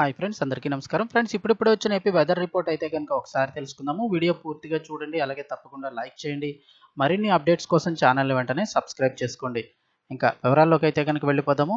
Hi friends అందరికీ నమస్కారం. Friends ఇప్పుడిప్పుడు వచ్చిన ఏపీ వెదర్ రిపోర్ట్ అయితే కనుక ఒకసారి తెలుసుకుందాము. వీడియో పూర్తిగా చూడండి అలాగే తప్పకుండా లైక్ చేయండి. మరిన్ని అప్డేట్స్ కోసం ఛానల్ వెంటనే సబ్స్క్రైబ్ చేసుకోండి. ఇంకా వివరాల్లోకి అయితే కనుక వెళ్ళిపోదాము.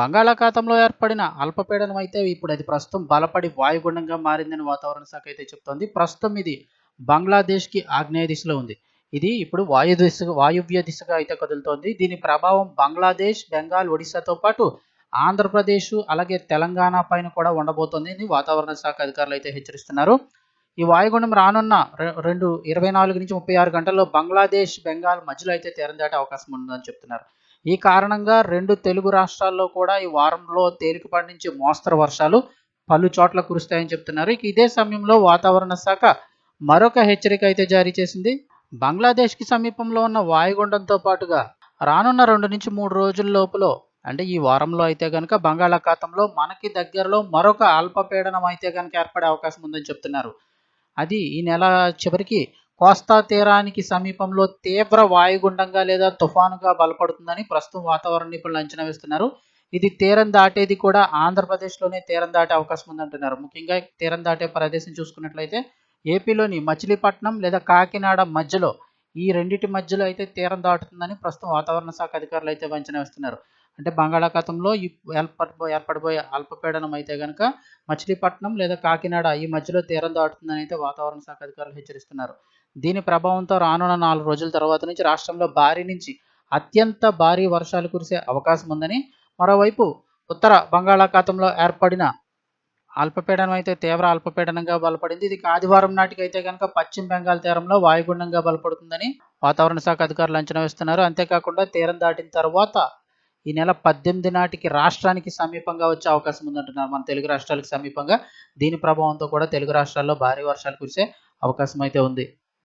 బంగాళాఖాతంలో ఏర్పడిన అల్పపీడనం అయితే ఇప్పుడు అది ప్రస్తుతం బలపడి వాయుగుండంగా మారిందని వాతావరణ శాఖ అయితే చెప్తోంది. ప్రస్తుతం ఇది బంగ్లాదేశ్కి ఆగ్నేయ దిశలో ఉంది. ఇది ఇప్పుడు వాయు దిశగా వాయువ్య దిశగా అయితే కదులుతోంది. దీని ప్రభావం బంగ్లాదేశ్ బెంగాల్ ఒడిశాతో పాటు ఆంధ్రప్రదేశ్ అలాగే తెలంగాణ పైన కూడా ఉండబోతోంది. అని వాతావరణ శాఖ అధికారులు అయితే హెచ్చరిస్తున్నారు. ఈ వాయుగుండం రానున్న రెండు ఇరవై నాలుగు నుంచి ముప్పై ఆరు గంటల్లో బంగ్లాదేశ్ బెంగాల్ మధ్యలో అయితే తీరం దాటే అవకాశం ఉందని చెప్తున్నారు. ఈ కారణంగా రెండు తెలుగు రాష్ట్రాల్లో కూడా ఈ వారంలో తేలికపాటి నుంచి మోస్తరు వర్షాలు పలు చోట్ల కురుస్తాయని చెప్తున్నారు. ఇక ఇదే సమయంలో వాతావరణ శాఖ మరొక హెచ్చరిక అయితే జారీ చేసింది. బంగ్లాదేశ్కి సమీపంలో ఉన్న వాయుగుండంతో పాటుగా రానున్న రెండు నుంచి మూడు రోజుల లోపల అంటే ఈ వారంలో అయితే కనుక బంగాళాఖాతంలో మనకి దగ్గరలో మరొక అల్పపీడనం అయితే కనుక ఏర్పడే అవకాశం ఉందని చెప్తున్నారు. అది ఈ నెల చివరికి కోస్తా తీరానికి సమీపంలో తీవ్ర వాయుగుండంగా లేదా తుఫానుగా బలపడుతుందని ప్రస్తుతం వాతావరణ నిపుణులు అంచనా వేస్తున్నారు. ఇది తీరం దాటేది కూడా ఆంధ్రప్రదేశ్లోనే తీరం దాటే అవకాశం ఉందంటున్నారు. ముఖ్యంగా తీరం దాటే ప్రదేశం చూసుకున్నట్లయితే ఏపీలోని మచిలీపట్నం లేదా కాకినాడ మధ్యలో ఈ రెండింటి మధ్యలో అయితే తీరం దాటుతుందని ప్రస్తుతం వాతావరణ శాఖ అధికారులు అయితే అంచనా వేస్తున్నారు. అంటే బంగాళాఖాతంలో ఈ ఏర్పడబో ఏర్పడబోయే అల్పపీడనం అయితే కనుక మచిలీపట్నం లేదా కాకినాడ ఈ మధ్యలో తీరం దాటుతుందని అయితే వాతావరణ శాఖ అధికారులు హెచ్చరిస్తున్నారు. దీని ప్రభావంతో రానున్న నాలుగు రోజుల తర్వాత నుంచి రాష్ట్రంలో భారీ నుంచి అత్యంత భారీ వర్షాలు కురిసే అవకాశం ఉందని మరోవైపు ఉత్తర బంగాళాఖాతంలో ఏర్పడిన అల్పపీడనం అయితే తీవ్ర అల్పపీడనంగా బలపడింది. ఇది ఆదివారం నాటికి అయితే కనుక పశ్చిమ బెంగాల్ తీరంలో వాయుగుండంగా బలపడుతుందని వాతావరణ శాఖ అధికారులు అంచనా వేస్తున్నారు. అంతేకాకుండా తీరం దాటిన తర్వాత ఈ నెల పద్దెనిమిది నాటికి రాష్ట్రానికి సమీపంగా వచ్చే అవకాశం ఉందంటున్నారు మన తెలుగు రాష్ట్రాలకు సమీపంగా. దీని ప్రభావంతో కూడా తెలుగు రాష్ట్రాల్లో భారీ వర్షాలు కురిసే అవకాశం అయితే ఉంది.